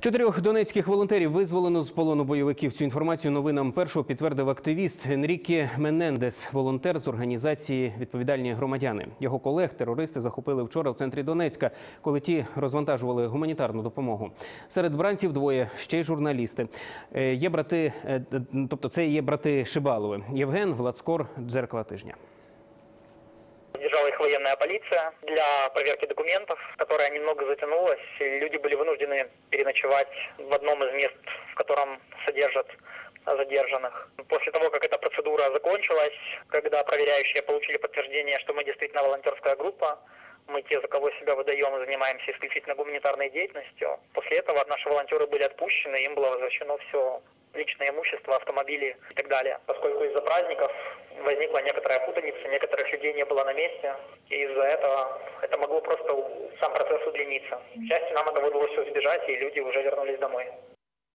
Чотирьох донецьких волонтерів визволено з полону бойовиків. Цю інформацію новинам першого підтвердив активіст Енріке Менендес, волонтер з організації Відповідальні громадяни. Його колег терористи захопили вчора в центрі Донецька, коли ті розвантажували гуманітарну допомогу. Серед бранців двоє ще й журналісти. Е, Є брати, е, тобто це є брати Шибалови. Євген Владскор, дзеркало тижня. Держала их военная полиция для проверки документов, которая немного затянулась. Люди были вынуждены переночевать в одном из мест, в котором содержат задержанных. После того, как эта процедура закончилась, когда проверяющие получили подтверждение, что мы действительно волонтерская группа, мы те, за кого себя выдаем, занимаемся исключительно гуманитарной деятельностью. После этого наши волонтеры были отпущены, им было возвращено все личное имущество, автомобили и так далее. Поскольку из-за праздников возникла некоторая путаница, некоторых было на месте, и из-за этого это могло просто сам процесс удлиниться. К счастью, нам этого удалось избежать, и люди уже вернулись домой.